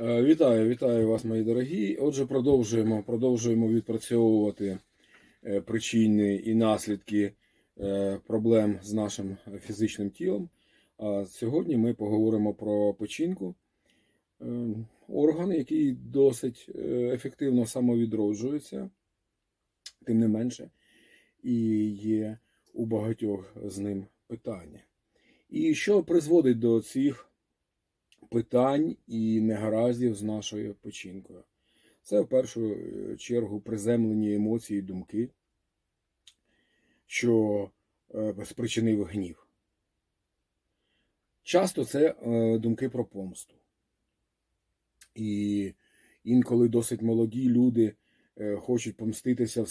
Е, Вітаю, вітаю вас, мої дорогі. Отже, продовжуємо, продовжуємо відпрацьовувати е, причини і наслідки е, проблем з нашим фізичним тілом. А сьогодні ми поговоримо про печінку, орган, який досить ефективно самовідроджується, тим не менше, і є у багатьох з ним питання. І що призводить до цих питань і негараздів з нашою печінкою. Це в першу е, чергу приземлені емоції і думки, що е, спричинив гнів. Часто це е, думки про помсту. І інколи досить молоді люди хочуть помститися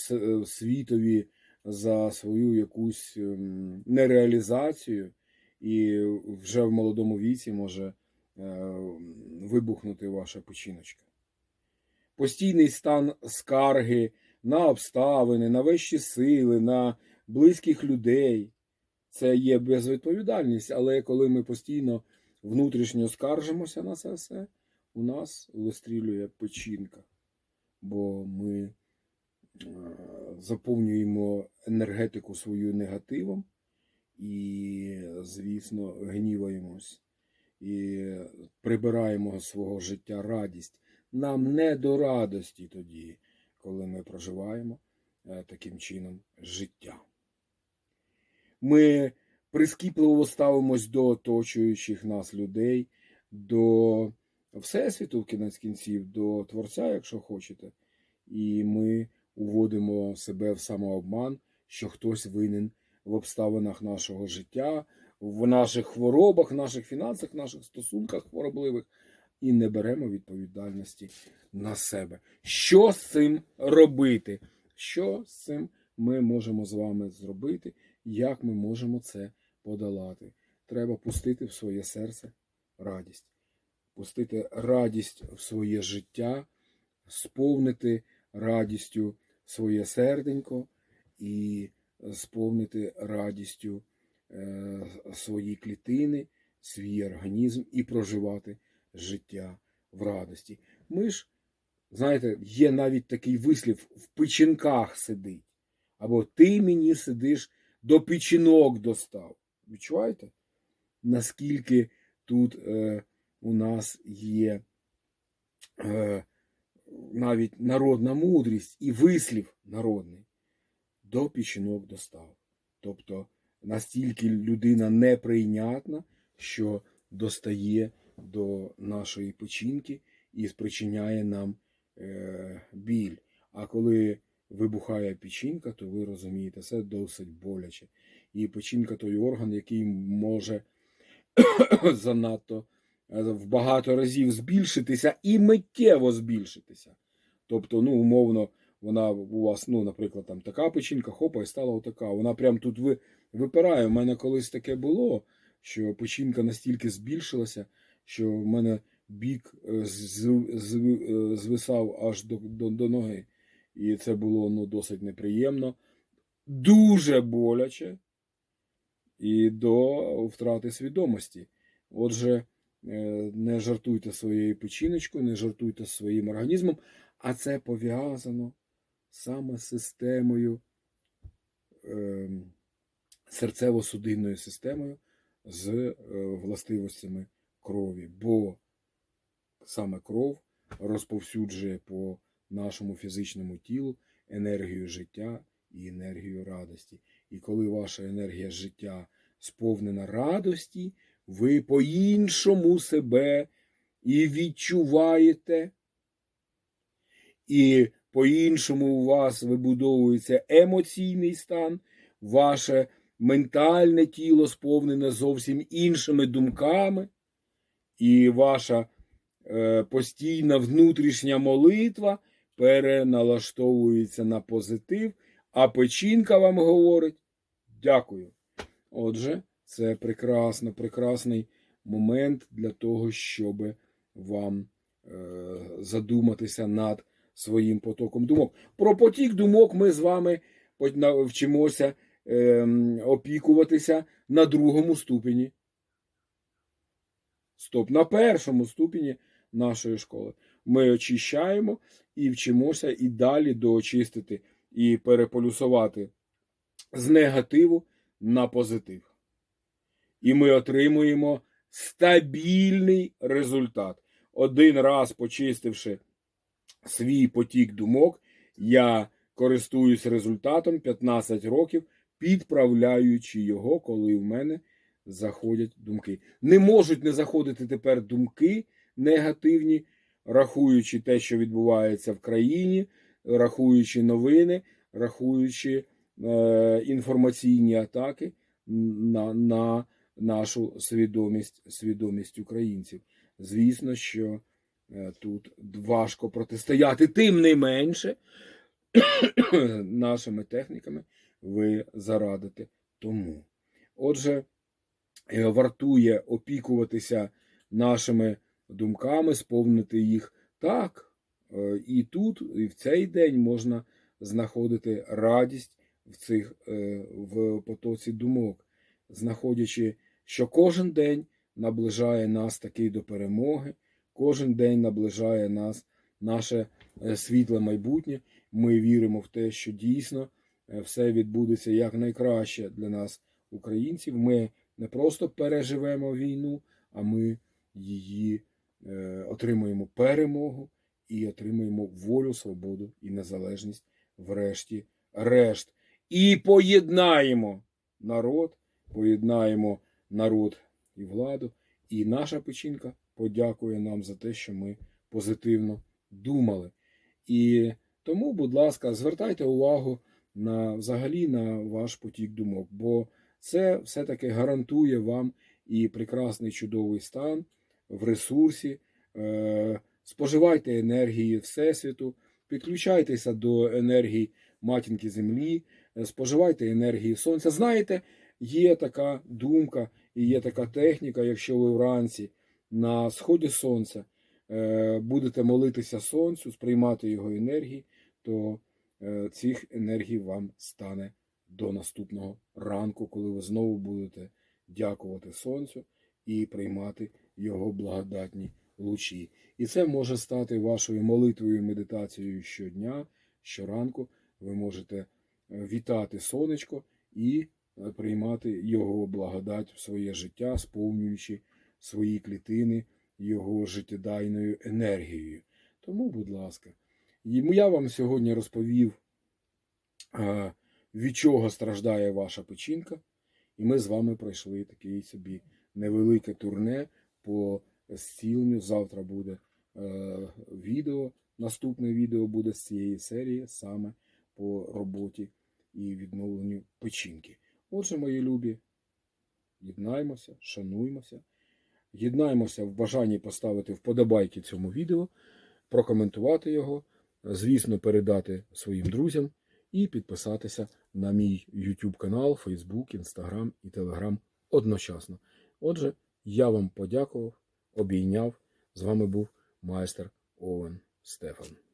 світові за свою якусь ем, нереалізацію, і вже в молодому віці може вибухнути ваша печіночка. Постійний стан скарги на обставини, на вищі сили, на близьких людей. Це є безвідповідальність, але коли ми постійно внутрішньо скаржимося на це все, у нас вистрілює печінка, бо ми е, заповнюємо енергетику свою негативом і, звісно, гніваємось і прибираємо свого життя радість. Нам не до радості тоді, коли ми проживаємо е, таким чином життя. Ми прискіпливо ставимось до оточуючих нас людей, до Всесвіту в кінець кінців, до Творця, якщо хочете, і ми уводимо себе в самообман, що хтось винен в обставинах нашого життя, в наших хворобах, наших фінансах, наших стосунках хворобливих, і не беремо відповідальності на себе. Що з цим робити? Що з цим ми можемо з вами зробити? Як ми можемо це подолати? Треба пустити в своє серце радість, пустити радість в своє життя, сповнити радістю своє серденько і сповнити радістю свої клітини, свій організм і проживати життя в радості. Ми ж, знаєте, є навіть такий вислів в печінках сидить. Або ти мені сидиш до печінок достав. Відчуваєте? Наскільки тут е, у нас є е, навіть народна мудрість і вислів народний до печінок достав. Тобто настільки людина неприйнятна, що достає до нашої печінки і спричиняє нам е, біль. А коли вибухає печінка, то ви розумієте, це досить боляче. І печінка той орган, який може занадто е, в багато разів збільшитися і миттєво збільшитися. Тобто, ну, умовно, вона у вас, ну, наприклад, там така печінка, хопа, і стала отака. Вона прям тут ви, випирає. У мене колись таке було, що печінка настільки збільшилася, що в мене бік е, е, звисав аж до, до, до ноги. І це було ну, досить неприємно, дуже боляче і до втрати свідомості. Отже, е, не жартуйте своєю печіночкою, не жартуйте своїм організмом, а це пов'язано саме системою, е, серцево-судинною системою, з е, властивостями крові. Бо саме кров розповсюджує по нашому фізичному тілу енергію життя і енергію радості. І коли ваша енергія життя сповнена радості, ви по-іншому себе і відчуваєте, і по-іншому у вас вибудовується емоційний стан, ваше ментальне тіло сповнене зовсім іншими думками, і ваша е, постійна внутрішня молитва переналаштовується на позитив, а печінка вам говорить дякую. Отже, це прекрасно, прекрасний момент для того, щоб вам е, задуматися над своїм потоком думок. Про потік думок ми з вами вчимося е, опікуватися на другому ступені. Стоп, на першому ступені нашої школи. Ми очищаємо і вчимося і далі доочистити і переполюсувати з негативу на позитив. І ми отримуємо стабільний результат. Один раз почистивши свій потік думок, я користуюсь результатом 15 років, підправляючи його, коли в мене заходять думки. Не можуть не заходити тепер думки негативні, рахуючи те, що відбувається в країні, рахуючи новини, рахуючи е, інформаційні атаки на, на нашу свідомість, свідомість українців. Звісно, що тут важко протистояти, тим не менше, нашими техніками ви зарадите тому. Отже, е, вартує опікуватися нашими думками, сповнити їх так. е, І тут, і в цей день можна знаходити радість в цих е, в потоці думок, знаходячи, що кожен день наближає нас таки до перемоги, кожен день наближає нас наше е, світле майбутнє. Ми віримо в те, що дійсно е, все відбудеться якнайкраще для нас, українців. Ми не просто переживемо війну, а ми її е, отримуємо перемогу і отримуємо волю, свободу і незалежність врешті решт. І поєднаємо народ, поєднаємо народ і владу. І наша печінка подякує нам за те, що ми позитивно думали. І тому, будь ласка, звертайте увагу на взагалі на ваш потік думок, бо це все-таки гарантує вам і прекрасний чудовий стан в ресурсі. Е, споживайте енергії Всесвіту, підключайтеся до енергії матінки Землі, е, споживайте енергії Сонця. Знаєте, є така думка і є така техніка, якщо ви вранці на сході сонця е, будете молитися сонцю, сприймати його енергії, то е, цих енергій вам стане до наступного ранку, коли ви знову будете дякувати сонцю і приймати його благодатні лучі. І це може стати вашою молитвою, медитацією щодня, щоранку. Ви можете е, вітати сонечко і приймати його благодать в своє життя, сповнюючи свої клітини його життєдайною енергією. Тому, будь ласка, я вам сьогодні розповів, від чого страждає ваша печінка, і ми з вами пройшли такий собі невелике турне по зціленню. Завтра буде е, відео. Наступне відео буде з цієї серії саме по роботі і відновленню печінки. Отже, мої любі, єднаймося, шануймося, єднаймося в бажанні поставити вподобайки цьому відео, прокоментувати його, звісно, передати своїм друзям і підписатися на мій YouTube канал, Facebook, Instagram і Telegram одночасно. Отже, я вам подякував, обійняв. З вами був майстер Овен Стефан.